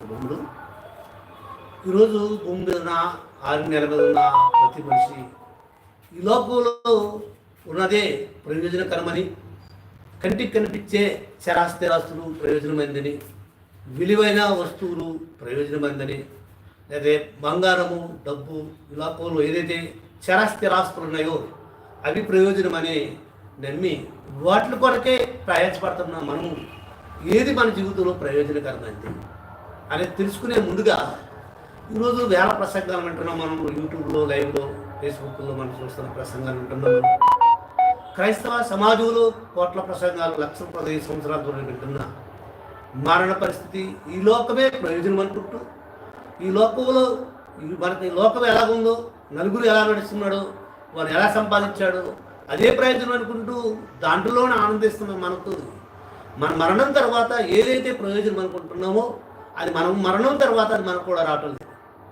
శుభములు ఈరోజు భూమి మీద ఉన్న ఆరు నెల మీద ఉన్న ప్రతి మనిషి ఈ లోకంలో ఉన్నదే ప్రయోజనకరమని కంటికి కనిపించే చరాస్థిరాస్తులు ప్రయోజనమైందని విలువైన వస్తువులు ప్రయోజనమైందని లేదా బంగారము డబ్బు ఈ లోకంలో ఏదైతే చరాస్థిరాస్తులు ఉన్నాయో అవి ప్రయోజనమని నమ్మి వాటి కొరకే ప్రయాసపడుతున్న మనము ఏది మన జీవితంలో ప్రయోజనకరమైంది? అనేది తెలుసుకునే ముందుగా ఈరోజు వేల ప్రసంగాలు వింటున్నాం మనం. యూట్యూబ్లో లైవ్లో ఫేస్బుక్లో మనం చూస్తున్న ప్రసంగాలు వింటున్నాం క్రైస్తవ సమాజంలో కోట్ల ప్రసంగాలు లక్షల పదహైదు సంవత్సరాల దూరం వింటున్నా మరణ పరిస్థితి ఈ లోకమే ప్రయోజనం అనుకుంటూ ఈ లోకంలో మనకి ఈ లోకం ఎలాగుందో నలుగురు ఎలా నడుస్తున్నాడో వారు ఎలా సంపాదించాడో అదే ప్రయోజనం అనుకుంటూ దాంట్లోనే ఆనందిస్తున్నాం మనకు మన మరణం తర్వాత ఏదైతే ప్రయోజనం అనుకుంటున్నామో అది మనం మరణం తర్వాత అది మనకు కూడా రావటం లేదు.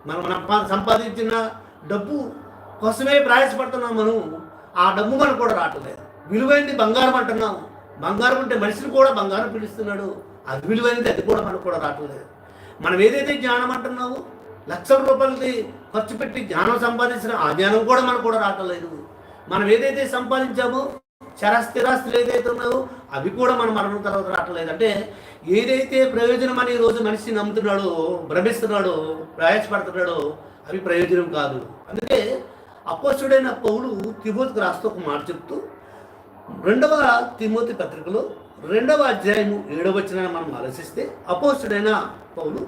మనం మనం సంపాదించిన డబ్బు కోసమే ప్రయాసపడుతున్నాం మనం. ఆ డబ్బు మనకు కూడా రావటం లేదు. విలువైనది బంగారం అంటున్నాం బంగారం ఉంటే మనిషిని కూడా బంగారం పిలుస్తున్నాడు. అది విలువైనది అది కూడా మనకు కూడా రావటం లేదు. మనం ఏదైతే జ్ఞానం అంటున్నామో లక్షల రూపాయలది ఖర్చు పెట్టి జ్ఞానం సంపాదించిన ఆ జ్ఞానం కూడా మనకు కూడా రావటం లేదు. మనం ఏదైతే సంపాదించామో చరస్థిరాస్తులు ఏదైతే ఉన్నదో అవి కూడా మన మరణం తర్వాత రావట్లేదు. అంటే ఏదైతే ప్రయోజనం అని రోజు మనిషి నమ్ముతున్నాడో భ్రమిస్తున్నాడో ప్రయాసపడుతున్నాడో అవి ప్రయోజనం కాదు. అందుకే అపోసుడైన పౌలు తిమోతికి రాస్తూ ఒక మాట చెప్తూ రెండవ తిమోతి పత్రికలో రెండవ అధ్యాయము ఏడవ వచ్చిన మనం ఆలోచిస్తే అపోసుడైన పౌలు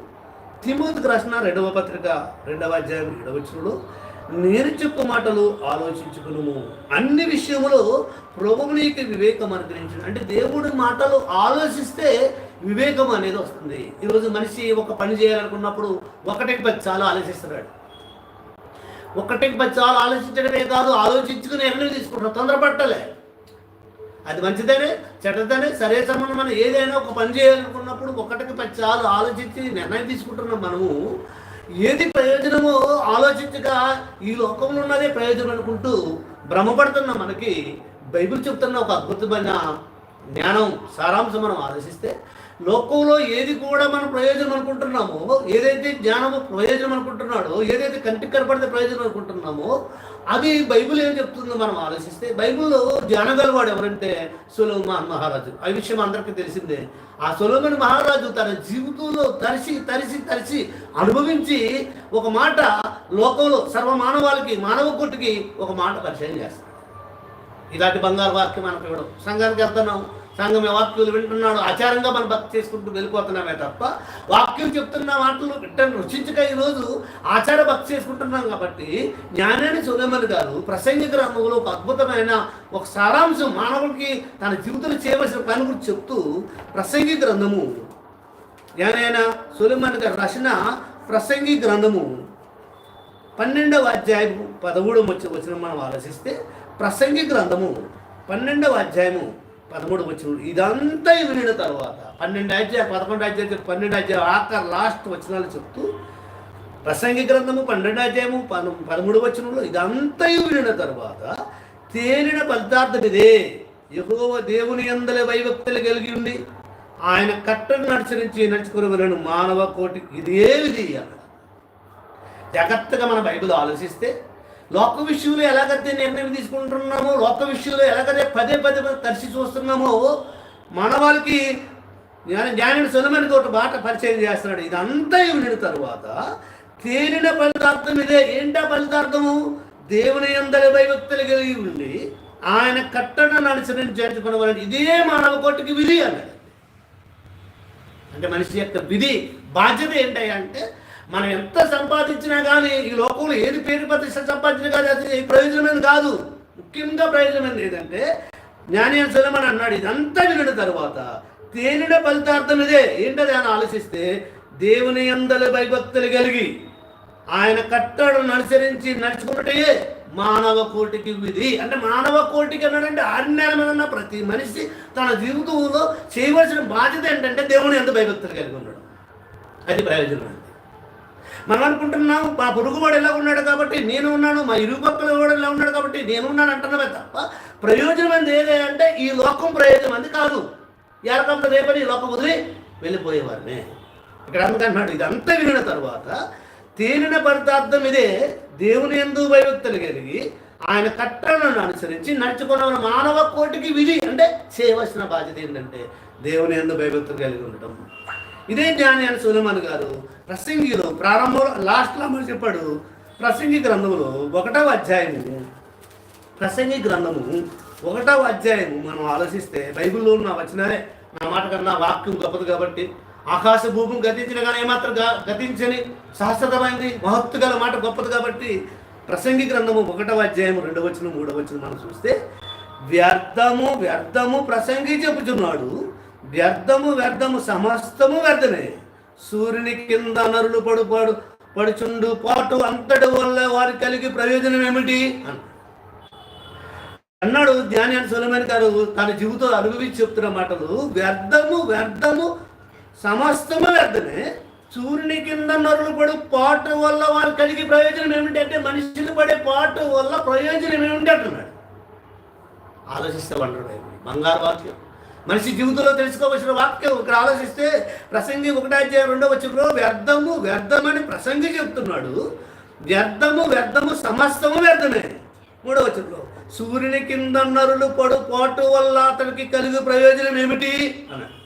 తిమోతికి రాసిన రెండవ పత్రిక రెండవ అధ్యాయం ఏడవ వచనంలో నేను చెప్పు మాటలు ఆలోచించుకును అన్ని విషయములో ప్రభువు నీకు వివేకం అనుగ్రహించడం అంటే దేవుడి మాటలు ఆలోచిస్తే వివేకం అనేది వస్తుంది. ఈరోజు మనిషి ఒక పని చేయాలనుకున్నప్పుడు ఒకటికి పది చాలా ఆలోచిస్తున్నాడు. ఒకటికి పది చాలా ఆలోచించడమే కాదు ఆలోచించుకుని నిర్ణయం తీసుకుంటారు తొందరపట్టలే అది మంచిదేనే చెడ్డదనే సరే సంబంధం మనం ఏదైనా ఒక పని చేయాలనుకున్నప్పుడు ఒకటికి పది చాలు ఆలోచించి నిర్ణయం తీసుకుంటున్నాం మనము. ఏది ప్రయోజనమో ఆలోచించగా ఈ లోకంలో ఉన్నదే ప్రయోజనం అనుకుంటూ భ్రమపడుతున్న మనకి బైబిల్ చెప్తున్న ఒక అద్భుతమైన జ్ఞానం సారాంశం మనం ఆలోచిస్తే లోకంలో ఏది కూడా మనం ప్రయోజనం అనుకుంటున్నామో ఏదైతే జ్ఞానము ప్రయోజనం అనుకుంటున్నాడో ఏదైతే కంటికి కనపడితే ప్రయోజనం అనుకుంటున్నామో అది బైబిల్ ఏం చెప్తుందో మనం ఆలోచిస్తే బైబిల్లో జ్ఞానం గలవాడు ఎవరంటే సులోమాన్ మహారాజు. ఆ విషయం అందరికీ తెలిసిందే. ఆ సులోమన్ మహారాజు తన జీవితంలో తరిసి తరిసి తరిసి అనుభవించి ఒక మాట లోకంలో సర్వ మానవాళికి మానవ కొట్టుకి ఒక మాట పరిచయం చేస్తాడు. ఇలాంటి బంగారు వాక్యం మనకు ఇవ్వడం. సంఘానికి వెళ్తున్నాం. సంఘం వాక్యులు వింటున్నాడు. ఆచారంగా మనం భక్తి చేసుకుంటూ వెళ్ళిపోతున్నామే తప్ప వాక్యం చెప్తున్న మాటలు వింటాను రుచించక ఈరోజు ఆచార భక్తి చేసుకుంటున్నాం కాబట్టి జ్ఞానాన్ని సులేమని గారు ప్రసంగి గ్రంథంలో ఒక అద్భుతమైన ఒక సారాంశం మానవుడికి తన జీవితంలో చేయవలసిన పని గురించి చెప్తూ ప్రసంగి గ్రంథము. జ్ఞానైన సులేమన్ గారు రాసిన ప్రసంగి గ్రంథము. పన్నెండవ అధ్యాయం పదమూడవ వచ్చిన మనం ఆలోచిస్తే ప్రసంగి గ్రంథము పన్నెండవ అధ్యాయము పదమూడు వచ్చిన ఇదంతా వినిన తర్వాత పన్నెండు అధ్యాయ పదకొండు అధ్యాయ పన్నెండు అధ్యాయ ఆఖరి లాస్ట్ వచనాలు చెప్తూ ప్రసంగి గ్రంథము పన్నెండు అధ్యాయము పద పదమూడు వచనంలో ఇదంతా వినిన తర్వాత తేలిన ఫలితార్థం ఇదే. ఎక్కువ దేవుని అందల వైభక్తులు కలిగి ఉండి ఆయన కట్టను నడిచరించి నడుచుకుని మానవ కోటి ఇదే విధి అన్నాడు. జాగ్రత్తగా మన బైబిల్ ఆలోచిస్తే లోక విషయంలో ఎలాగైతే నిర్ణయం తీసుకుంటున్నామో లోక విషయంలో ఎలాగైతే పదే పదే తరిచి చూస్తున్నామో మన వాళ్ళకి జ్ఞానుడు సులమని ఒక మాట పరిచయం చేస్తున్నాడు. ఇదంతా వినిన తరువాత? తేలిన ఫలితార్థం ఇదే. ఏంటా ఫలితార్థము దేవుని అందరి భయభక్తులు కలిగి ఉండి ఆయన కట్టడను అనుసరించి చేర్చుకున్నవాడు ఇదే మానవ కోటికి విధి అన్నది. అంటే మనిషి యొక్క విధి బాధ్యత ఏంటంటే అంటే మనం ఎంత సంపాదించినా కానీ ఈ లోకంలో ఏది పేరు ప్రతిష్ట సంపాదించినా కానీ అది ప్రయోజనమైనది కాదు. ముఖ్యంగా ప్రయోజనమైనది ఏంటంటే జ్ఞానేశ్వరం అని అన్నాడు ఇదంతా వినిన తర్వాత తేలిన ఫలితార్థం ఇదే. ఏంటది అని ఆలోచిస్తే దేవుని అందరి భయభక్తులు కలిగి ఆయన కట్టడను అనుసరించి నడుచుకున్నట్టే మానవ కోటికి విధి. అంటే మానవ కోటికి అన్నాడంటే ఆజ్ఞానం ప్రతి మనిషి తన జీవితంలో చేయవలసిన బాధ్యత ఏంటంటే దేవుని ఎంత భయభక్తులు కలిగి ఉన్నాడు అది ప్రయోజనం మనం అనుకుంటున్నాం మా పొరుగువాడు ఎలా ఉన్నాడు కాబట్టి నేను ఉన్నాను మా ఇరుగు పక్కల వాడు ఎలా ఉన్నాడు కాబట్టి నేను ఉన్నాను అంటున్నామే తప్ప ప్రయోజనం అంది ఏదే అంటే ఈ లోకం ప్రయోజనం అంది కాదు. ఏ రేపని ఈ లోకం వదిలి వెళ్ళిపోయేవారినే. ఇక్కడ అందుకన్నాడు ఇదంతా వినిన తర్వాత తేలిన పదార్థం ఇదే దేవుని ఎందు భయభక్తులు కలిగి ఆయన కట్టలను అనుసరించి నడుచుకున్న మానవ కోటికి విధి అంటే చేయవలసిన బాధ్యత ఏంటంటే దేవుని ఎందు భయభక్తులు కలిగి ఉండటం. ఇదే జ్ఞాని అని సులమన్ గారు ప్రసంగిలో ప్రారంభంలో లాస్ట్లో మరి చెప్పాడు. ప్రసంగి గ్రంథంలో ఒకటవ అధ్యాయము. ప్రసంగి గ్రంథము ఒకటవ అధ్యాయము మనం ఆలోచిస్తే బైబిల్లో ఉన్న వచ్చినారే నా మాట కన్నా వాక్యం గొప్పది కాబట్టి ఆకాశ భూమిని గతించిన కానీ ఏమాత్రం గతించని శాశ్వతమైనది మహత్తు గల మాట గొప్పది కాబట్టి ప్రసంగి గ్రంథము ఒకటవ అధ్యాయము రెండవ వచ్చిన మూడవ వచ్చిన మనం చూస్తే వ్యర్థము వ్యర్థము ప్రసంగి చెప్పుచున్నాడు. వ్యర్థము వ్యర్థము సమస్తము వ్యర్థమే. సూర్యుని కింద నరులు పడు పడు పడుచుండు. పాటు అంతటి వల్ల వారి కలిగి ప్రయోజనం ఏమిటి? అన్నాడు అన్నాడు జ్ఞాని అని సులమన్ గారు. తన జీవితం అనుభవించి చెప్తున్న మాటలు వ్యర్థము వ్యర్థము సమస్తము వ్యర్థమే. సూర్యుని కింద నరులు పడు పాటు వల్ల వారు కలిగి ప్రయోజనం ఏమిటి అంటే మనిషిని పడే పాటు వల్ల ప్రయోజనం ఏమిటి అంటున్నాడు. ఆలోచిస్తే వండరు బంగారు వాక్యం. మనిషి జీవితంలో తెలుసుకోవలసిన వాక్యం ఇక్కడ ఆలోచిస్తే ప్రసంగి ఒకటాధ్యాయ అధ్యాయం రెండో వచ్చిన వ్యర్థము వ్యర్థమని ప్రసంగి చెప్తున్నాడు. వ్యర్థము వ్యర్థము సమస్తము వ్యర్థమే. మూడో వచనంలో సూర్యుని కింద నరులు పడుపోటు వల్ల అతనికి కలిగే ప్రయోజనం ఏమిటి? అన్నాడు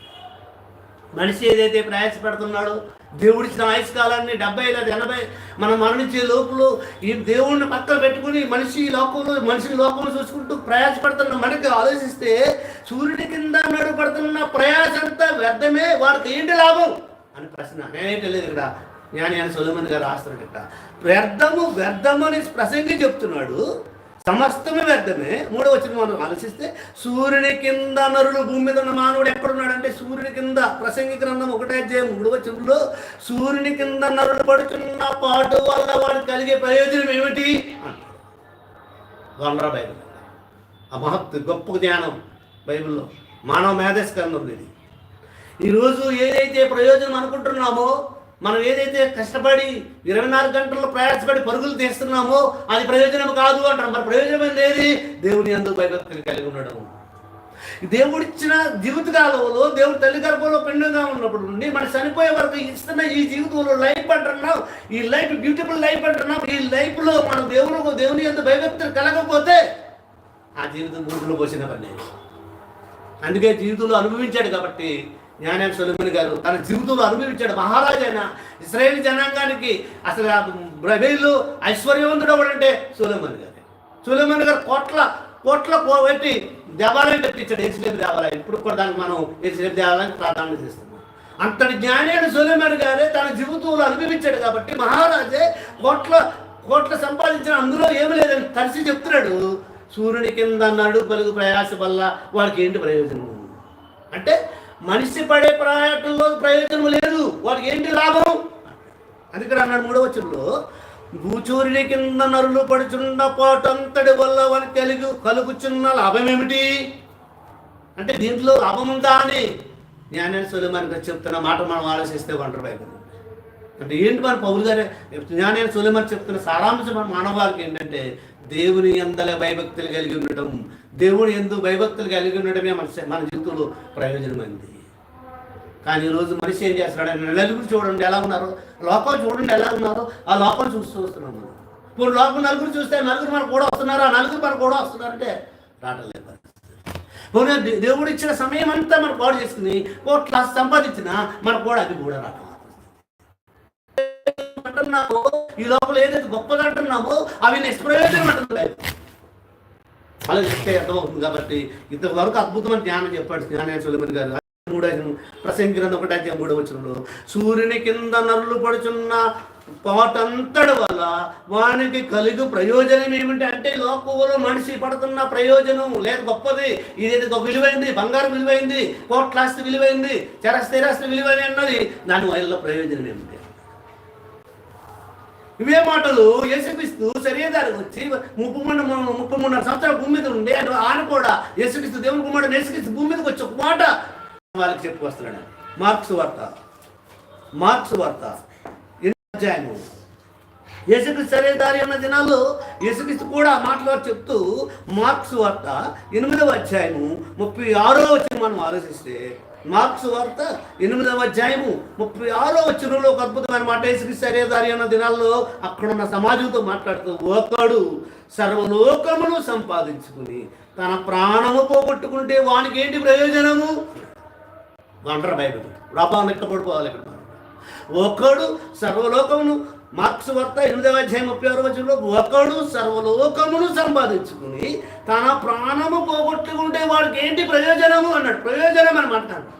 మనిషి ఏదైతే ప్రయాసపడుతున్నాడో దేవుడిచ్చిన ఆయుష్ కాలాన్ని డెబ్బై లేదా ఎనభై మనం మరణించే లోపల ఈ దేవుడిని పక్కన పెట్టుకుని మనిషి లోకంలో మనిషి లోకంలో చూసుకుంటూ ప్రయాసపడుతున్న మనకి ఆలోచిస్తే సూర్యుడి కింద నడుపడుతున్న ప్రయాసంతా వ్యర్థమే వాడికి ఏంటి లాభం? అని ప్రశ్న. నేనేంటి లేదు ఇక్కడ. జ్ఞాని అని సొలమన్ గారు రాస్తున్నాడు ఇక్కడ. వ్యర్థము వ్యర్థము అని ప్రసంగి చెప్తున్నాడు. సమస్తమే వ్యర్థమే. మూడో వచ్చిన మనం ఆలోచిస్తే సూర్యుని కింద నరులు భూమి మీద ఉన్న మానవుడు ఎక్కడున్నాడంటే సూర్యుని కింద ప్రసంగి గ్రంథం ఒకటే అధ్యాయం మూడో వచనంలో సూర్యుని కింద నరులు పడుతున్న పాటు వల్ల వాడికి కలిగే ప్రయోజనం ఏమిటి? అంటారు గొండ్ర బైబిల్. ఆ మహత్ గొప్ప జ్ఞానం. బైబిల్లో. మానవ మేధస్కందం ఇది. ఈరోజు ఏదైతే ప్రయోజనం అనుకుంటున్నామో మనం ఏదైతే కష్టపడి ఇరవై నాలుగు గంటల్లో ప్రయాసపడి పరుగులు తీస్తున్నామో అది ప్రయోజనం కాదు అంటారు. మరి ప్రయోజనం ఏది? దేవుని అందుకు భయభక్తులు కలిగి ఉండడం. దేవుడిచ్చిన జీవితకాలంలో దేవుడు తల్లి గర్భంలో పెండుగా ఉన్నప్పుడు నుండి మనం చనిపోయే వరకు ఇస్తున్న ఈ జీవితంలో లైఫ్ అంటున్నాం. ఈ లైఫ్ బ్యూటిఫుల్ లైఫ్ అంటున్నాం. ఈ లైఫ్లో మనం దేవుడు దేవుని ఎంత భయభక్తులు కలగకపోతే ఆ జీవితం మూడులో పోసిన పని అందుకే జీవితంలో అనుభవించాడు కాబట్టి జ్ఞానం సొలమన్ గారు తన జీవితంలో అనుభవించాడు. మహారాజైన ఇస్రాయేల్ జనాంగానికి అసలు ఆ ఐశ్వర్యవంతుడు ఎవడంటే సొలమన్ గారు. సొలమన్ గారు కోట్ల కోట్ల కో- పెట్టి దేవాలయం కట్టించాడు ఎసిలేపు దేవాలయం. ఇప్పుడు కూడా దానికి మనం ఎసిలేపు దేవాలయానికి ప్రాధాన్యత ఇస్తున్నాం. అంతటి జ్ఞానేడు సొలమన్ గారే తన జీవితంలో అనుభవించాడు కాబట్టి మహారాజే కోట్ల కోట్ల సంపాదించిన అందులో ఏమీ లేదని తరిసి చెప్తున్నాడు. సూర్యుని కింద నడు పలుగు ప్రయాస వల్ల వాడికి ఏంటి ప్రయోజనం? అంటే మనిషి పడే ప్రయాణంలో ప్రయోజనం లేదు. వాడికి ఏంటి లాభం? అందుకని అన్నాడు మూడవ వచనంలో. భూచూరిని కింద నరులు పడుచున్న పోటంతటి వల్ల వారికి కలిగి కలుగుచున్న లాభం ఏమిటి అంటే దీంట్లో లాభం ఉందా అని జ్ఞానేశ్వరులు సులేమాన్ చెప్తున్న మాట మనం ఆలోచిస్తే ఒంటరి బైబిల్. అంటే ఏంటి మన పౌరు గారే? జ్ఞానేశ్వరులు సులేమాన్ చెప్తున్న సారాంశం మన మానవాళికి ఏంటంటే దేవుని ఎందల భయభక్తులు కలిగి ఉండటం దేవుని ఎందు భయభక్తులు కలిగి ఉండటమే మన మన జీవితంలో ప్రయోజనమైంది. కానీ ఈరోజు మనిషి ఏం చేస్తున్నాడు? నలుగురు చూడండి ఎలా ఉన్నారో లోకం చూడండి ఎలా ఉన్నారో ఆ లోకం చూస్తూ వస్తున్నాం మనం. ఇప్పుడు లోకం నలుగురు చూస్తే నలుగురు మనకు కూడా వస్తున్నారు? ఆ నలుగురు మనకు కూడా వస్తున్నారంటే రావటం పోనీ దేవుడు ఇచ్చిన సమయం అంతా మనం పాడు చేసుకుని కోట్ల సంపాదించినా మనకు కూడా అది కూడా రాట అంటున్నామో ఈ లోపల ఏదైతే గొప్పది అంటున్నామో అవి నిష్ప్రయోజనం అంటున్నాయి. ఆలోచిస్తే అర్థమవుతుంది కాబట్టి ఇంతవరకు అద్భుతమైన జ్ఞానం చెప్పాడు జ్ఞాన సులభన్ గారు. మూడో ప్రసంగి గ్రంథం ఒకటి అధ్యాయం మూడో వచ్చినప్పుడు సూర్యుని కింద నరులు పడుచున్న పాటంతటి వల్ల వానికి కలిగి ప్రయోజనం ఏమిటి? అంటే లోకంలో మనిషి పడుతున్న ప్రయోజనం లేదు గొప్పది. ఇదేది ఒక విలువైంది బంగారం విలువైంది కోట్లాస్తి విలువైంది చరస్థిరాస్తి విలువైన అన్నది దాని వల్ల ప్రయోజనం ఏమిటి? ఇవే మాటలు యేసుక్రీస్తు శరీరానికి వచ్చి ముప్పై మూడు ముప్పై మూడున్నర సంవత్సరాల భూమి మీద ఉండే ఆయన ఆయన కూడా యేసుక్రీస్తు దేవుని కుమారుడు యేసుక్రీస్తు భూమి మీదకి వచ్చి ఒక మాట వాళ్ళకి చెప్పుకొస్తున్నాడు మార్క్స్ వార్త. మార్క్స్ వార్త. అధ్యాయము. యేసుక్రీస్తు శరీరధారి అన్న దినాల్లో యేసుక్రీస్తు కూడా మాటలు చెప్తూ మార్క్స్ వార్త ఎనిమిదవ అధ్యాయము ముప్పై ఆరో వచ్చి మనం ఆలోచిస్తే మార్క్స్ వార్త ఎనిమిదవ అధ్యాయము ముప్పై ఆరో వచ్చినలో ఒక అద్భుతమైన మాట వేసి సరేదారి అన్న దినాల్లో అక్కడున్న సమాజంతో మాట్లాడుతూ ఒకడు సర్వలోకమును సంపాదించుకుని తన ప్రాణము పోగొట్టుకుంటే వానికి ఏంటి ప్రయోజనము? అంటారు బైబిల్. రబాన్ ఎక్కడ పడిపోవాలి ఇక్కడ. ఒకడు సర్వలోకమును మార్క్స్ వార్త ఎనిమిదవ అధ్యాయం ముప్పై ఆరు వచ్చిన ఒకడు సర్వలోకమును సంపాదించుకుని తన ప్రాణము పోగొట్టుకుంటే వాడికి ఏంటి ప్రయోజనము? అన్నాడు. ప్రయోజనం అని అంటాడు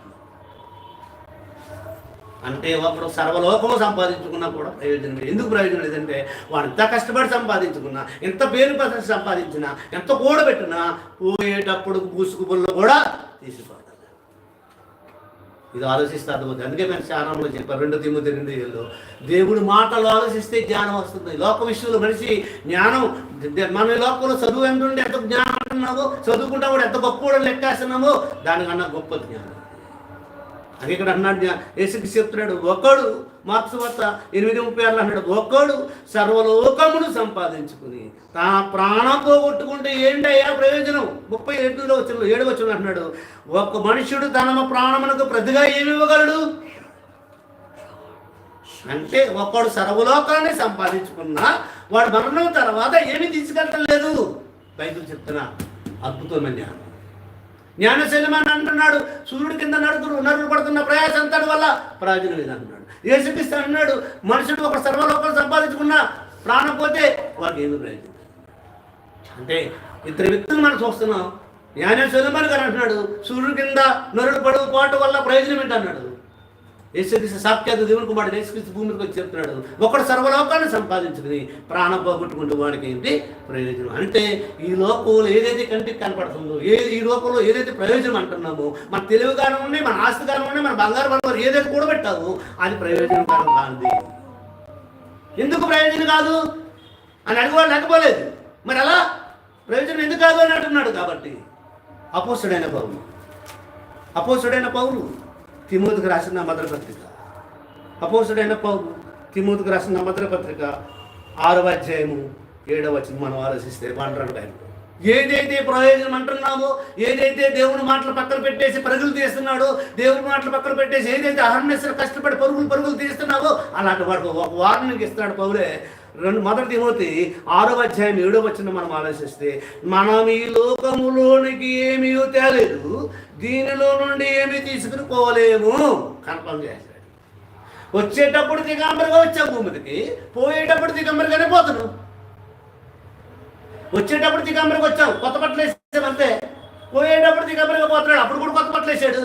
అంటే ఒకడు సర్వలోకము సంపాదించుకున్నా కూడా ప్రయోజనం లేదు. ఎందుకు ప్రయోజనం లేదంటే వాడు ఎంత కష్టపడి సంపాదించుకున్నా ఎంత పేరు ప్రతిష్ట సంపాదించినా ఎంత కూడబెట్టినా పోయేటప్పుడు పూసుకు కూడా తీసుకోవాలి ఇది ఆలోచిస్తే అర్థమవుతుంది. అందుకే మేము ధ్యానంలో చెప్పారు రెండు తిమ్మిది రెండు ఏళ్ళు. దేవుడి మాటలు ఆలోచిస్తే జ్ఞానం వస్తుంది. లోక విషయంలో మనిషి జ్ఞానం మన లోకంలో చదువు ఎంత ఉండి ఎంత జ్ఞానం అంటున్నామో చదువుకుంటా కూడా ఎంత గొప్ప కూడా లెక్కేస్తున్నామో దానికన్నా గొప్ప జ్ఞానం. అది ఇక్కడ అన్నాడు యేసుకి చెప్తున్నాడు ఒకడు మార్క్స్ వద్ద ఎనిమిది ముప్పై ఆరులో అన్నాడు ఒకడు సర్వలోకమును సంపాదించుకుని తన ప్రాణం పోగొట్టుకుంటే ఏంటయ్యా ప్రయోజనం? ముప్పై ఎనిమిదిలో వచ్చిన ఏడు వచ్చిన అంటున్నాడు ఒక మనుషుడు తన ప్రాణమునకు ప్రతిగా ఏమి ఇవ్వగలడు? అంటే ఒకడు సర్వలోకాన్ని సంపాదించుకున్నా వాడు మరణం తర్వాత ఏమీ తీసుకెళ్ళటం లేదు బైబిల్ చెప్తున్నా అద్భుతమైన జ్ఞానం. జ్ఞానశైలమని అంటున్నాడు. సూర్యుడి కింద నడుతుడు నరులు పడుతున్న ప్రయాసం అంతటి వల్ల ప్రయోజనం లేదు అంటున్నాడు యేసుక్రీస్తు అన్నాడు మనుషుడు ఒక సర్వలోకం సంపాదించుకున్న ప్రాణం పోతే వాడికి ఏమి ప్రయోజనం అంటే ఇద్దరు వ్యక్తులు మనం చూస్తున్నాం. జ్ఞానశైలమని గారు అంటున్నాడు సూర్యుడి కింద నరుడు పడుగు పాటు వల్ల ప్రయోజనం ఏంటన్నాడు? యేసుక్రీస్తు సాక్షాత్ దేవుని కుమారుడు యేసుక్రీస్తు భూమికి వచ్చి చెప్తున్నాడు. ఒకడు సర్వలోకాన్ని సంపాదించుకుని ప్రాణం పోగొట్టుకుంటే వాడికి ఏంటి? ప్రయోజనం. అంటే ఈ లోకంలో ఏదైతే కంటికి కనపడుతుందో ఏ ఈ లోకంలో ఏదైతే ప్రయోజనం అంటున్నామో మన తెలివి కానివ్వండి మన ఆస్తి కానివ్వండి మన బంగారు బంగారు ఏదైతే కూడబెట్టామో అది ప్రయోజనకరం కానిది ఎందుకు ప్రయోజనం కాదు? అని అడిగేవాడు లేకపోలేదు. మరి అలా ప్రయోజనం ఎందుకు కాదు అని అంటున్నాడు కాబట్టి. అపోసుడైన పౌరులు అపోసుడైన పౌరు తిమోతికి రాసిన మద్ర పత్రిక అపోసుడైన పౌరు తిమోతికి రాసిన మద్ర పత్రిక ఆరవ అధ్యాయము ఏడవ వచనం మనం ఆలోచిస్తే అంటాడు ఆయన ఏదైతే ప్రయోజనం అంటున్నామో ఏదైతే దేవుని మాటలు పక్కన పెట్టేసి పరుగులు తీస్తున్నాడో దేవుని మాటలు పక్కన పెట్టేసి ఏదైతే అహర్నిశలు కష్టపడి పరుగులు పరుగులు తీస్తున్నావో అలాంటి వాడు ఒక వార్నింగ్ ఇస్తున్నాడు పౌరే రెండు మొదటి తిమోతి ఆరో అధ్యాయం ఏడో వచ్చిన మనం ఆలోచిస్తే మనం ఈ లోకములోనికి ఏమీ తేలేదు దీనిలో నుండి ఏమి తీసుకుని పోలేము? కన్ఫర్మ్ చేశాడు. వచ్చేటప్పుడు దిగంబరిగా వచ్చావు భూమికి పోయేటప్పుడు దిగంబరిగానే పోతున్నావు వచ్చేటప్పుడు దిగంబరికి వచ్చావు కొత్త బట్టలు వేసాం అంతే. పోయేటప్పుడు దిగంబరిగా పోతున్నాడు అప్పుడు కూడా కొత్త బట్టలు వేసాడు.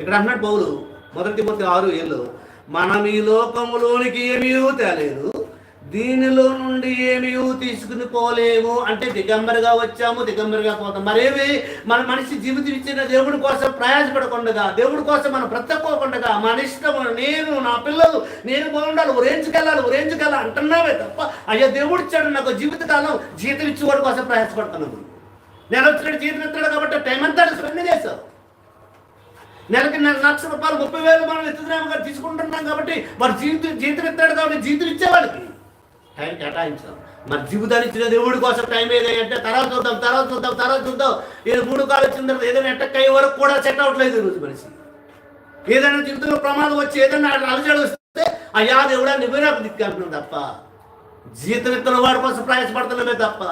ఇక్కడ అన్నాడు పౌలు మొదటి మొత్తం ఆరు ఏళ్ళు మనం ఈ లోకంలోనికి ఏమీ తేలేదు దీనిలో నుండి ఏమీ తీసుకుని పోలేము అంటే దిగంబరిగా వచ్చాము దిగంబరిగా పోతాం. మరేమి మన మనిషి జీవితం ఇచ్చిన దేవుడి కోసం ప్రయాసపడకుండా దేవుడి కోసం మనం బ్రతకోకుండా మన ఇష్టం నేను నా పిల్లలు నేను బాగుండాలి ఉరేంచుకెళ్ళాలి వెళ్ళాలి ఊరేంచుకు అంటున్నావే తప్ప అయ్యో దేవుడు ఇచ్చాడు నాకు జీవితకాలం జీతం ఇచ్చేవాడి కోసం ప్రయాసపడుతున్నాను. నేను వచ్చినట్టు జీతం ఇస్తాడు కాబట్టి టైం అంతా స్పెండ్ చేశావు. నెలకి నెల లక్ష రూపాయలు ముప్పై వేలు మనం ఎత్తుతున్నాం తీసుకుంటున్నాం కాబట్టి మరి జీవితం జీతం ఇస్తాడు కాబట్టి జీతం ఇచ్చేవాడికి. టైం కేటాయించాం. మరి జీవితాన్ని ఇచ్చిన దేవుడి కోసం టైం ఏదంటే తర్వాత చూద్దాం తర్వాత చూద్దాం తర్వాత చూద్దాం. ఏదో మూడు కాలు వచ్చిన తర్వాత ఏదైనా ఎట్టక్ అయ్యే వరకు కూడా సెట్ అవ్వట్లేదు ఈరోజు మనిషి. ఏదైనా జీవితంలో ప్రమాదం వచ్చి ఏదైనా అలజడి వస్తే అయ్యా దేవుడా నువ్వే నాకు దిక్కు అంటున్నాం తప్ప. జీతం ఇస్తున్న వాడి కోసం ప్రయాసపడుతున్నామే తప్ప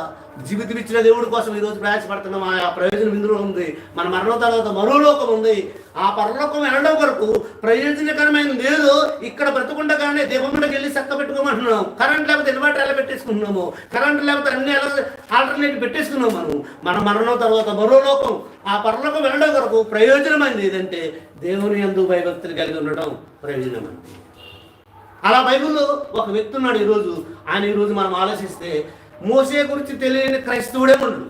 జీవితం ఇచ్చిన దేవుడి కోసం ఈ రోజు ప్రయాసపడుతున్నాం. ఆ ప్రయోజనం ఇందులో ఉంది. మన మరణం తర్వాత మరో లోకం ఉంది. ఆ పరలోకం వెళ్ళడం కొరకు ప్రయోజనకరమైన లేదు ఇక్కడ బ్రతుకుండగానే దీపంలోకి వెళ్ళి చక్క పెట్టుకోమంటున్నాం. కరెంట్ లేకపోతే ఇన్వర్టర్ ఎలా పెట్టేసుకుంటున్నాము? కరెంట్ లేకపోతే అన్ని ఎలా ఆల్టర్నేటివ్ పెట్టేసుకున్నాం మనం? మన మరణం తర్వాత మరో లోకం. ఆ పరలోకం వెళ్ళడం కొరకు ప్రయోజనమైనది ఏదంటే దేవుని ఎందు భయభక్తులు కలిగి ఉండడం ప్రయోజనమైనది. అలా బైబిల్లో ఒక వ్యక్తి ఉన్నాడు ఈరోజు. ఆయన ఈరోజు మనం ఆలోచిస్తే మోసే గురించి తెలియని క్రైస్తవుడే ఉండు.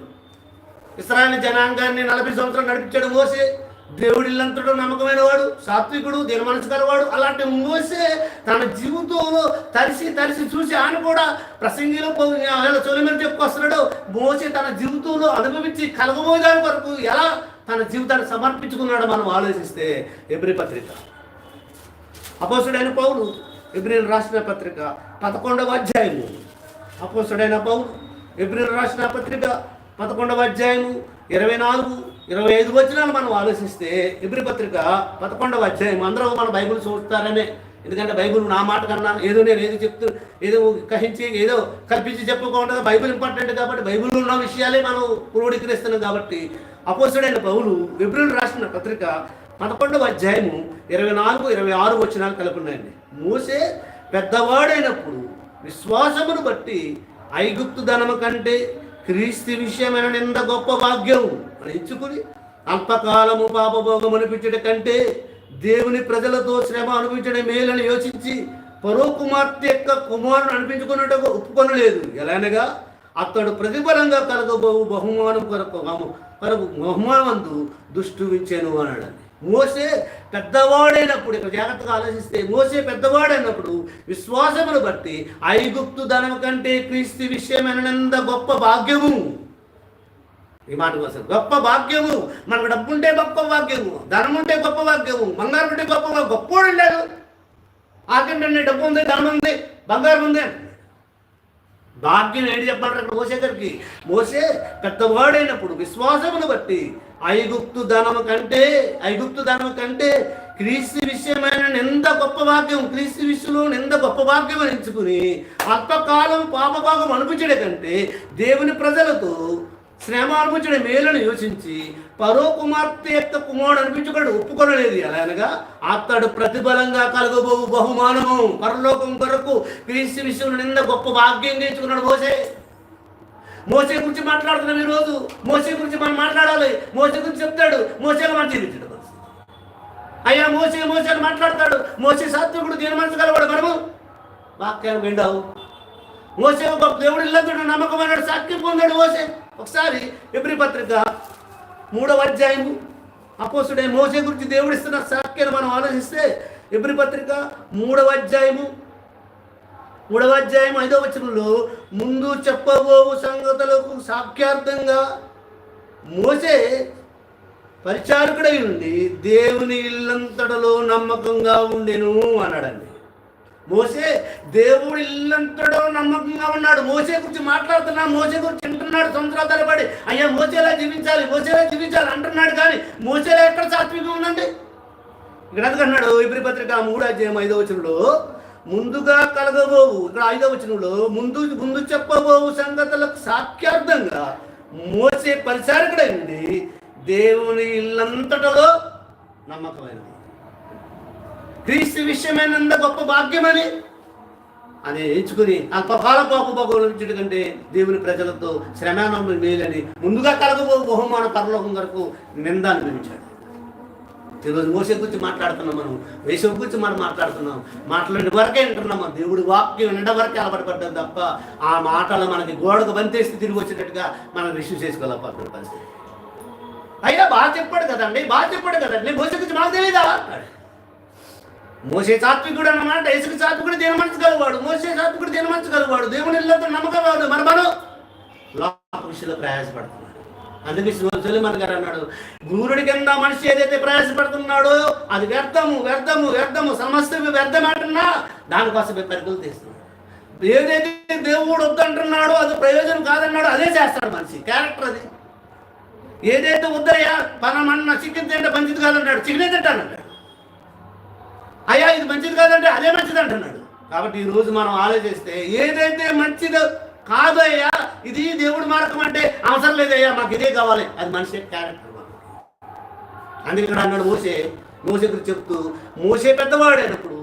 ఇస్రాయల్ జనాంగాన్ని నలభై సంవత్సరాలు నడిపించాడు మోసే. దేవుడి ఇల్లంతడు నమ్మకమైన వాడు సాత్వికుడు దీని మనసు గలవాడు. అలాంటి మోసే తన జీవితంలో తరిసి తరిసి చూసి ఆయన కూడా ప్రసంగిలో చోలి మీద చెప్పుకొస్తున్నాడు మోసే తన జీవితంలో అనుభవించి కలగబోయేదాని వరకు ఎలా తన జీవితాన్ని సమర్పించుకున్నాడో మనం ఆలోచిస్తే ఎబ్రి పత్రిక. అపోసుడైన పౌరుడు ఎబ్రిల్ రాసిన పత్రిక పదకొండవ అధ్యాయము. అపోసుడైన పౌరు ఎబ్రిల్ రాసిన పత్రిక పదకొండవ అధ్యాయము ఇరవై నాలుగు ఇరవై ఐదు వచనాలు మనం ఆలోచిస్తే ఎబ్రి పత్రిక పదకొండవ అధ్యాయం అందరూ మన బైబిల్ చూస్తారనే. ఎందుకంటే బైబిల్ నా మాట కన్నా ఏదో నేను ఏదో చెప్తూ ఏదో కహించి ఏదో కల్పించి చెప్పుకోకుండా బైబిల్ ఇంపార్టెంట్ కాబట్టి బైబిల్ ఉన్న విషయాలే మనం క్రోడీకరిస్తున్నాం కాబట్టి అపోసుడైన పౌలు ఎబ్రిల్ రాసిన పత్రిక పదకొండవ అధ్యాయము ఇరవై నాలుగు ఇరవై ఆరు వచనాలు కలుపున్నాయండి. మూసే మోసే పెద్దవాడైనప్పుడు విశ్వాసమును బట్టి ఐగుప్తు ధనము కంటే క్రీస్తు విషయమైన నింద గొప్ప భాగ్యం అని ఎంచుకుని అల్పకాలము పాపభోగం అనిపించడం కంటే దేవుని ప్రజలతో శ్రమ అనిపించడం మేలని యోచించి పరో కుమార్తె యొక్క కుమారుని అనిపించుకున్నట్టు ఒప్పుకొనలేదు. ఎలానగా అతడు ప్రతిఫలంగా కలగబోవు బహుమానం కొరకు కొరకు బహుమానమందు దుష్టు వించాను అన్నాడు మోసే పెద్దవాడైనప్పుడు ఇక్కడ జాగ్రత్తగా ఆలోచిస్తే మోసే పెద్దవాడైనప్పుడు విశ్వాసమును బట్టి ఐగుప్తు ధనం కంటే క్రీస్తు విషయమైనంత గొప్ప భాగ్యము? ఈ మాట కోసం. గొప్ప భాగ్యము. మనకు డబ్బు ఉంటే గొప్ప భాగ్యము ధనం ఉంటే గొప్ప భాగ్యము బంగారం ఉంటే గొప్ప గొప్ప గొప్పోడు లేడు ఆకంటే డబ్బు ఉంది ధనం ఉంది బంగారం ఉంది భాగ్యం ఏంటి చెప్పంటారు అక్కడ మోసే గారికి. మోసే పెద్దవాడైనప్పుడు విశ్వాసమును బట్టి ఐగుప్తు ధనము కంటే ఐగుప్తు ధనము కంటే క్రీస్తు విషయమైన నింద గొప్ప భాగ్యం క్రీస్తు విషయంలో నింద గొప్ప భాగ్యం అని ఎంచుకుని అల్పకాలం పాపభాగం అనిపించడే కంటే దేవుని ప్రజలతో శ్రమ అనిపించడం మేలను యోచించి పరో కుమార్తె యొక్క కుమారుడు అనిపించుకోడు ఒప్పుకొనలేదు. ఎలా అనగా అతడు ప్రతిఫలంగా కలగబోవు బహుమానము. పరలోకం కొరకు క్రీస్తు విషయంలో నింద గొప్ప భాగ్యం తెచ్చుకున్నాడు మోసే మోసే గురించి మాట్లాడుతున్నాం ఈరోజు. మోసే గురించి మనం మాట్లాడాలి. మోసే గురించి చెప్తాడు. మోసేలు మనం జీవించడం అయ్యా మోసే మోసేలు మాట్లాడతాడు. మోసే సాత్వికుడు దీని మనసు కలవాడు మనము. వాక్యాలు విండావు మోసే ఒక దేవుడు ఇల్లందుడు అన్నాడు సాక్ష్యం పొందాడు మోసే. ఒకసారి ఎబ్రి పత్రిక మూడవ అధ్యాయము. అపోసుడే మోసే గురించి దేవుడిస్తున్న ఇస్తున్న మనం ఆలోచిస్తే ఎబ్రి పత్రిక మూడవ అధ్యాయము మూడవ అధ్యాయం వచనంలో ముందు చెప్పబోవు సంగతులకు సాఖ్యార్థంగా మోసే పరిచారకుడై ఉండి దేవుని ఇల్లంతటలో నమ్మకంగా ఉండెను అన్నాడండి. మోసే దేవుడు ఇల్లంతడో నమ్మకంగా ఉన్నాడు. మోసే గురించి మాట్లాడుతున్నా మోసే గురించి వింటున్నాడు సంవత్సరాల తరబడి. అయ్యా మోసేలా జీవించాలి మోసేలా జీవించాలి అంటున్నాడు కానీ మోసేలా ఎక్కడ సాత్వికం ఉందండి? ఇక్కడ అన్నాడు? ఇబ్రి పత్రిక మూడు అధ్యాయం ఐదో వచనంలో ముందుగా కలగబోవు. ఇక్కడ ఐదో వచనంలో ముందు ముందు చెప్పబోవు సంగతులకు సాఖ్యార్థంగా మోసే పరిచారకుడైంది. దేవుని ఇల్లంతటలో నమ్మకమైనది. క్రీస్తు విషయమైనంత గొప్ప భాగ్యమని అని ఎంచుకుని అల్పకాల పాపభోగం కంటే దేవుని ప్రజలతో శ్రమానం మేలని ముందుగా కలగబో బహుమాన పరలోకం వరకు నింద అనిపించాడు ఈరోజు మోసే గురించి మాట్లాడుతున్నాం మనం వేసవి గురించి మనం మాట్లాడుతున్నాం. మాట్లాడిన వరకే వింటున్నాం మనం. దేవుడి వాక్యం వినడం వరకే అలవాటుపడ్డాం తప్ప ఆ మాటలు మనకి గోడకు బంతేసి తిరిగి వచ్చేటట్టుగా మనం రిసీవ్ చేసుకోలేకపోతున్న పరిస్థితి అయినా బాగా చెప్పాడు కదండి బాగా చెప్పాడు కదండి. మోసే గురించి మాకు తెలియదా అన్నాడు. మోసే సాత్వికుడు అన్నమాట ఇసుక సాత్వికుడు దేని మనసు కలవాడు మోసే సాత్వికుడు దేని మనసు కలవాడు దేవుని ఇల్లంతా నమ్మకం కాదు మన మనం లోక విషయంలో ప్రయాసపడుతున్నాడు అందుకే సులేమన్ గారు అన్నాడు గురుడి కింద మనిషి ఏదైతే ప్రయాసపడుతున్నాడో అది వ్యర్థము వ్యర్థము వ్యర్థము సమస్త వ్యర్థం అంటున్నా దానికోసం పరుగులు తీస్తున్నాడు. ఏదైతే దేవుడు వద్దంటున్నాడో అది ప్రయోజనం కాదన్నాడో అదే చేస్తాడు మనిషి క్యారెక్టర్ అది. ఏదైతే వద్దయ్యా పనమన్న చికెన్ తింటే మంచిది కాదంటాడు చికెనే తింటానంటాడు. అయ్యా ఇది మంచిది కాదంటే అదే మంచిది అంటున్నాడు. కాబట్టి ఈ రోజు మనం ఆలోచిస్తే ఏదైతే మంచిదో కాదయ్యా ఇది దేవుడి మార్గం అంటే అవసరం లేదయ్యా మాకు ఇదే కావాలి. అది మనిషి క్యారెక్టర్ అందుకే ఇక్కడ అన్నాడు మోసే మోసే గురించి చెప్తూ మోసే అయినప్పుడు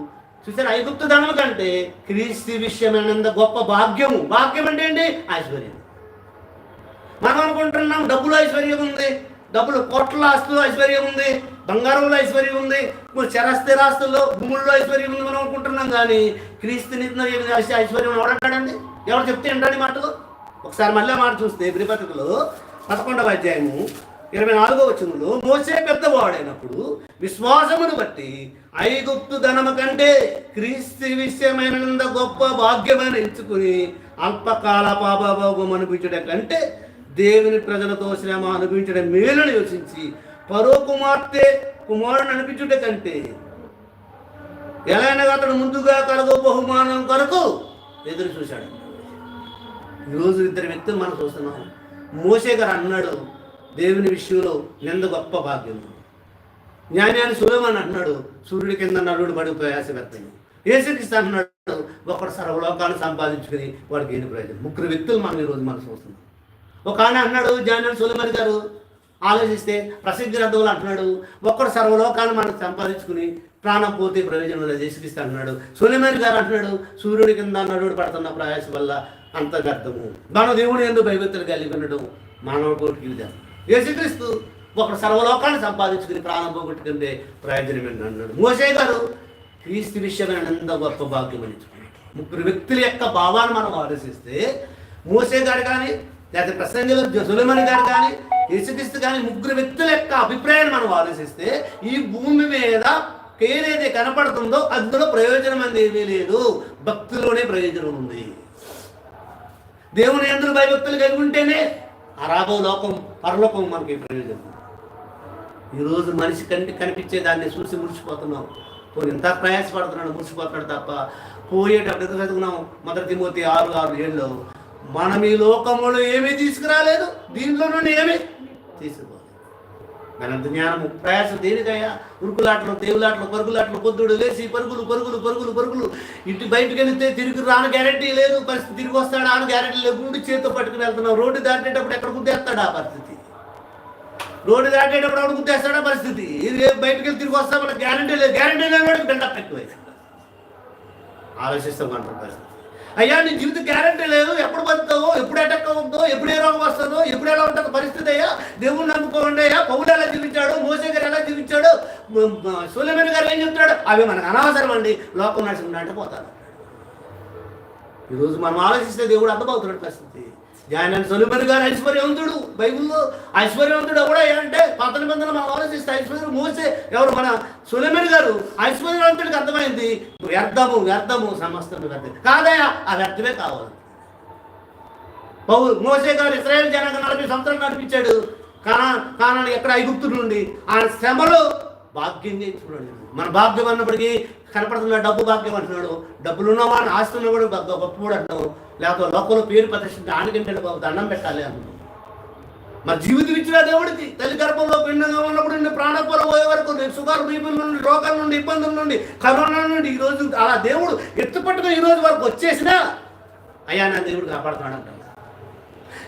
చూసారు ఐగుప్తు ధనము కంటే క్రీస్తు విషయమైనంత గొప్ప భాగ్యము. భాగ్యం అంటే ఏంటి? ఐశ్వర్యం. మనం అనుకుంటున్నాం డబ్బులు ఐశ్వర్యం ఉంది డబ్బులు కోట్ల ఆస్తులు ఐశ్వర్యం ఉంది బంగారంలో ఐశ్వర్యం ఉంది. చరస్థిరాస్తుల్లో భూముల్లో ఐశ్వర్యం ఉంది మనం అనుకుంటున్నాం కానీ క్రీస్తు నిత్యం ఐశ్వర్యం ఎవరంటాడండి ఎవరు చెప్తే ఏంటండి మాటలు? ఒకసారి మళ్ళీ మాట చూస్తే బ్రిపత్రికలో పదకొండవ అధ్యాయము ఇరవై నాలుగో వచనంలో మోసే పెద్దవాడైనప్పుడు విశ్వాసమును బట్టి ఐగుప్తు ధనము కంటే క్రీస్తు విషయమైన గొప్ప భాగ్యమైన ఎంచుకుని అల్పకాల పాపభోగం అనిపించడం కంటే దేవుని ప్రజలతో శ్రమ అనుభవించడం మేలుని యోచించి పరో కుమార్తె కుమారుని అనిపించుట కంటే ఎలాగైనా అతడు ముందుగా కలగో బహుమానం కొరకు ఎదురు చూశాడు. ఈరోజు ఇద్దరు వ్యక్తులు మనం చూస్తున్నాం. మోసే గారు అన్నాడు దేవుని విషయంలో నింద గొప్ప భాగ్యం. జ్ఞానాన్ని సులభమని అంటున్నాడు సూర్యుడి కింద నలుడు పడి ప్రయాసపెడతాను ఏసుక్రీస్తు అంటున్నాడు ఒకడు సర్వలోకాన్ని సంపాదించుకుని వాడికి ఏం ప్రయోజనం? ముగ్గురు వ్యక్తులు మనం ఈరోజు మనం చూస్తున్నాం. ఒక ఆయన అన్నాడు జ్ఞానాన్ని సులభని గారు ఆలోచిస్తే ప్రసిద్ధి గ్రంథంలో అంటున్నాడు. ఒక్కడు సర్వలోకాన్ని మనం సంపాదించుకుని ప్రాణం పోతే ప్రయోజనం లేదు అంటున్నాడు. సూర్యమేరు గారు అంటున్నాడు సూర్యుడి కింద నరుడు పడుతున్న ప్రయాస వల్ల అంత వ్యర్థము. మన దేవుడు ఎందుకు భయభక్తులు కలిగి ఉండడం మానవ కోటికి విధానం యేసుక్రీస్తు ఒకడు సర్వలోకాన్ని సంపాదించుకుని ప్రాణం పోగొట్టుకుంటే ప్రయోజనం ఏంటి అన్నాడు మోసే గారు క్రీస్తు విషయమైన ఎంత గొప్ప భాగ్యం అని ముగ్గురు వ్యక్తుల యొక్క భావాన్ని మనం ఆలోచిస్తే మోసే గారు కానీ లేకపోతే ప్రసంగంలో సులేమని గారు కానీ యేసుక్రీస్తు కానీ ముగ్గురు వ్యక్తుల యొక్క అభిప్రాయాన్ని మనం ఆలోచిస్తే ఈ భూమి మీద ఏదైతే కనపడుతుందో అందులో ప్రయోజనం అనేది ఏమీ లేదు. భక్తిలోనే ప్రయోజనం ఉంది. దేవుని ఎందుకు భయభక్తులు కలిగి ఉంటేనే ఆ రాబో లోకం పరలోకం మనకి ప్రయోజనం. ఈరోజు మనిషి కంటి కనిపించే దాన్ని చూసి మురిసిపోతున్నాం. పోయి ఇంత ప్రయాసపడుతున్నాడు మురిసిపోతున్నాడు తప్ప పోయేటప్పుడు ఎంత చదువుకున్నాం? మొదటి తిమోతి ఆరు ఆరు ఏళ్ళు. మనం ఈ లోకంలో ఏమీ తీసుకురాలేదు. దీంట్లో నుండి ఏమీ తీసుకుపోలేదు మనంత జ్ఞానము ప్రయాసం దేనికయ్యా ఉరుకులాటలు దేవులాటలు పరుగులాటలు పొద్దుడు లేచి పరుగులు పరుగులు పరుగులు పరుగులు. ఇటు బయటకు వెళితే తిరిగి రాను గ్యారెంటీ లేదు పరిస్థితి తిరిగి వస్తాడు ఆను గ్యారెంటీ లేదు. గుండు చేతితో పట్టుకుని వెళ్తున్నాం రోడ్డు దాటేటప్పుడు ఎక్కడ గుద్దేస్తాడు ఆ పరిస్థితి? రోడ్డు దాటేటప్పుడు ఎవడు ఆ పరిస్థితి? ఇది రేపు బయటకు వెళ్ళి తిరిగి వస్తా మనకు గ్యారెంటీ లేదు. గ్యారెంటీ లేని వాడికి బిల్డప్ ఎక్కువ ఆలోచిస్తాం అంటారు పరిస్థితి. అయ్యా నీ జీవిత గ్యారెంటీ లేదు. ఎప్పుడు బతుకుతావో ఎప్పుడు అటాక్ అవుతుందో ఎప్పుడు ఏ రోగం వస్తుందో ఎప్పుడు ఎలా ఉంటుంది పరిస్థితి అయ్యా. దేవుణ్ణి నమ్ముకోండి అయ్యా. పౌరుడు ఎలా జీవించాడు? మోసే గారు ఎలా జీవించాడు? సూర్యమణి గారు ఏం చెప్తాడు? అవి మనకు అనవసరం అండి. లోకం నడుచుకుంటా అంటే పోతాను ఈరోజు మనం ఆలోచిస్తే దేవుడు అర్థమవుతున్నాడు పరిస్థితి. ఆయన సొలిమని గారు ఐశ్వర్యవంతుడు బైబిల్లో ఐశ్వర్యవంతుడు కూడా అంటే పాత నిబంధనలు మనం ఆలోచిస్తే ఐశ్వర్యం మోసే ఎవరు? మన సులమని గారు. ఐశ్వర్యవంతుడికి అర్థమైంది వ్యర్థము వ్యర్థము సమస్తం వ్యర్థం. కాదయా ఆ వ్యర్థమే కావాలి. బహు మోసే గారు ఇస్రాయేల్ జనాంగ నలభై సంవత్సరాలు నడిపించాడు. కానా కానాడు ఎక్కడ ఐగుప్తు నుండి? ఆ శ్రమలో భాగ్యం చూడండి మన భాగ్యం అన్నప్పటికీ కనపడుతున్న డబ్బు భాగ్యం అంటున్నాడు. డబ్బులు ఉన్నవాడిని అని ఉన్నవాడు గొప్ప గొప్పవాడు అంటున్నావు. లేకపోతే లోకంలో పేరు ప్రదర్శించి ఆనకంటే బాబు దండం పెట్టాలి అంటున్నావు. మరి జీవితం ఇచ్చిన దేవుడికి తల్లి గర్భంలో పిండంగా ఉన్నప్పుడు నేను ప్రాణపూర పోయే వరకు సుఖాలు సుగారు బీపుల నుండి రోగాల నుండి ఇబ్బందుల నుండి కరోనా నుండి ఈ రోజు అలా దేవుడు ఎత్తుపట్టుకుని ఈ రోజు వరకు వచ్చేసినా అయ్యా నా దేవుడు కాపాడుతున్నాడు అంటాడు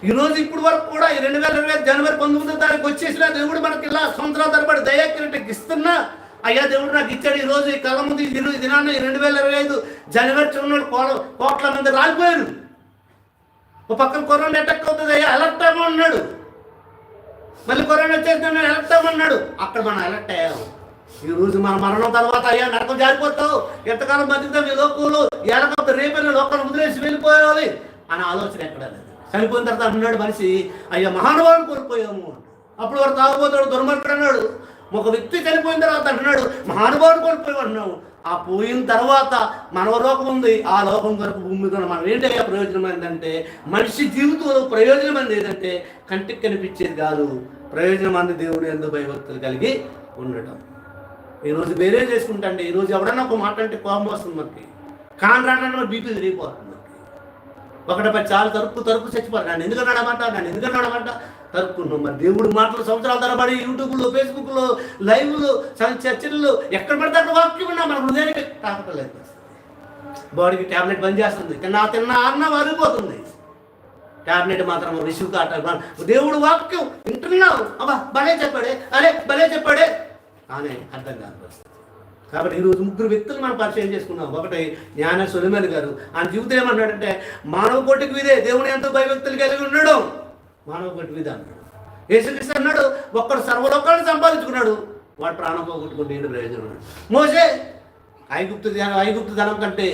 ఈ రోజు ఇప్పుడు వరకు కూడా ఈ రెండు వేల ఇరవై జనవరి పంతొమ్మిదో తారీఖు వచ్చేసినా దేవుడు మనకి ఇలా సంవత్సరాల తరబడి దయాకిరీటకి ఇస్తున్నా. అయ్యా దేవుడు నాకు ఇచ్చాడు ఈ రోజు ఈ కళ్ళ ముందు ఈ దిన- దినాన్ని రెండు వేల ఇరవై ఐదు జనవరి చిన్న కోల కోట్ల మంది రాలిపోయారు. ఓ పక్కన కరోనా అటాక్ అవుతుంది అయ్యా అలర్ట్ అన్నాడు. మళ్ళీ కరోనా వచ్చేసిన అలర్ట్ అన్నాడు. అక్కడ మనం అలర్ట్ అయ్యాము ఈ రోజు మన మరణం తర్వాత అయ్యా నరకం జారిపోతావు. ఎంతకాలం బతుకుతాం ఈ లోకంలో? ఏడకపోతే రేపైనా లోకాలు వదిలేసి వెళ్ళిపోయాలి అనే ఆలోచన ఎక్కడ లేదు. చనిపోయిన తర్వాత అన్నాడు మనిషి అయ్యా మహానుభావం కోల్పోయాము. అప్పుడు వాడు తాగుపోతాడు దుర్మార్గుడు అన్నాడు. ఒక వ్యక్తి చనిపోయిన తర్వాత అంటున్నాడు మహానుభావుడు కోల్పోయావు అన్నావు ఆ పోయిన తర్వాత మన లోకం ఉంది. ఆ లోకం వరకు భూమి మీద మనం ఏంటంటే ప్రయోజనం ఏంటంటే మనిషి జీవితంలో ప్రయోజనం అనేది ఏంటంటే కంటికి కనిపించేది కాదు. ప్రయోజనం అంది దేవుడు ఎందుకు భయభక్తులు కలిగి ఉండటం. ఈరోజు వేరే చేసుకుంటాండి ఈరోజు ఎవడన్నా ఒక మాట అంటే కోపం వస్తుంది మనకి. కాన్ రావడానికి బీపీ తిరిగిపోతుంది మనకి ఒకటి పది చాలు తరుపు తరుపు చచ్చిపోరు. నన్ను ఎందుకు నడమంట నన్ను ఎందుకు నడమంట తరుపుకున్నాం మరి దేవుడు మాటలు సంవత్సరాల తరబడి యూట్యూబ్లో ఫేస్బుక్లో లైవ్లు చర్చలు ఎక్కడ పడితే అక్కడ వాక్యం ఉన్నా మన హృదయానికి తాకటలేదు. బాడీకి ట్యాబ్లెట్ బంద్ చేస్తుంది. తిన్నా తిన్నా అన్న వరిగిపోతుంది. ట్యాబ్లెట్ మాత్రం రిసీవ్ కాట దేవుడు వాక్యం వింటున్నావు అబ్బా భలే చెప్పాడే. అరే భలే చెప్పాడే. అని అర్థం కాదు కాబట్టి ఈరోజు ముగ్గురు వ్యక్తులు మనం పరిచయం చేసుకున్నాం. ఒకటి జ్ఞాన సులిమని గారు. ఆయన జీవితం ఏమన్నాడంటే మానవ కోటికి విదే దేవుని ఎంతో భయభక్తులు కలిగి ఉండడం మానవ కోటి విధ అన్నాడు. యేసుక్రీస్తు అన్నాడు ఒక్కడు సర్వలోకాన్ని సంపాదించుకున్నాడు. వాడు ప్రాణం పోగొట్టుకుంటే ఏంటి ప్రయోజనం మోసే ఐగుప్తు ఐగుప్తు ధనం కంటే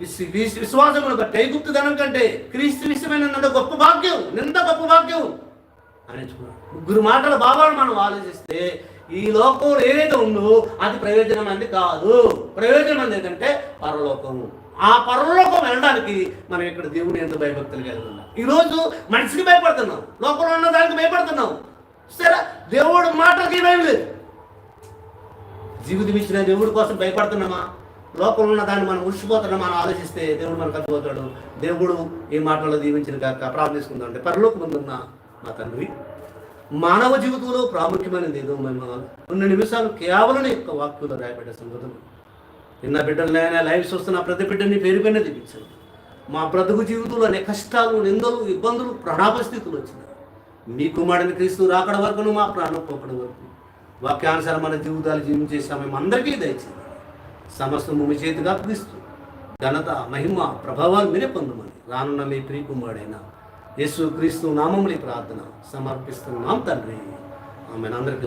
విశ్వాసములు బట్టి ఐగుప్తు ధనం కంటే క్రీస్తు విషయమైన గొప్ప భాగ్యం నింద గొప్ప భాగ్యం అనేసుకున్నాడు. ముగ్గురు మాటల భావాలు మనం ఆలోచిస్తే ఈ లోకంలో ఏదైతే ఉందో అది ప్రయోజనం అనేది కాదు. ప్రయోజనం అనేది ఏంటంటే పరలోకము ఆ పరలోకం వెళ్ళడానికి మనం ఇక్కడ దేవుని ఎంత భయభక్తులు కలిగి ఉన్నాం. ఈరోజు మనిషికి భయపడుతున్నాం. లోకంలో ఉన్న దానికి భయపడుతున్నాం. సరే దేవుడు మాటలకి భయం లేదు. జీవితం ఇచ్చిన దేవుడి కోసం భయపడుతున్నామా? లోకంలో ఉన్న దాన్ని మనం ఉడిచిపోతున్నామా మనం ఆలోచిస్తే దేవుడు మనకు అర్థమవుతాడు దేవుడు ఈ మాటల్లో దీవించిన కాక ప్రార్థిస్తుందంటే పరలోకం ముందున్న మా తండ్రి మానవ జీవితంలో ప్రాముఖ్యమైనది ఏదో మేము కొన్ని నిమిషాలు కేవలం నీ యొక్క వాక్యంలో రాయబడ్డ సంగతులు. నిన్న బిడ్డలైనా లైవ్ చూస్తున్న ప్రతి బిడ్డని పేరు పైన దీపించండి మా బ్రతుకు జీవితంలో అనేక కష్టాలు నిందలు ఇబ్బందులు ప్రణాప స్థితులు వచ్చినాయి మీ కుమారుడిని క్రీస్తు రాకడ వరకును మా ప్రాణం పోకడం వరకు. వాక్యానుసారం మన జీవితాలు జీవించే సమయం అందరికీ దయచేది సమస్తము మీ చేతిగా క్రీస్తు. ఘనత మహిమ ప్రభావాలు మీరే పొందమని రానున్న మీ ప్రియకుమారుడైన యేసు క్రీస్తు నామముని ప్రార్థన. సమర్పిస్తున్నాం తండ్రి. ఆమె అందరికీ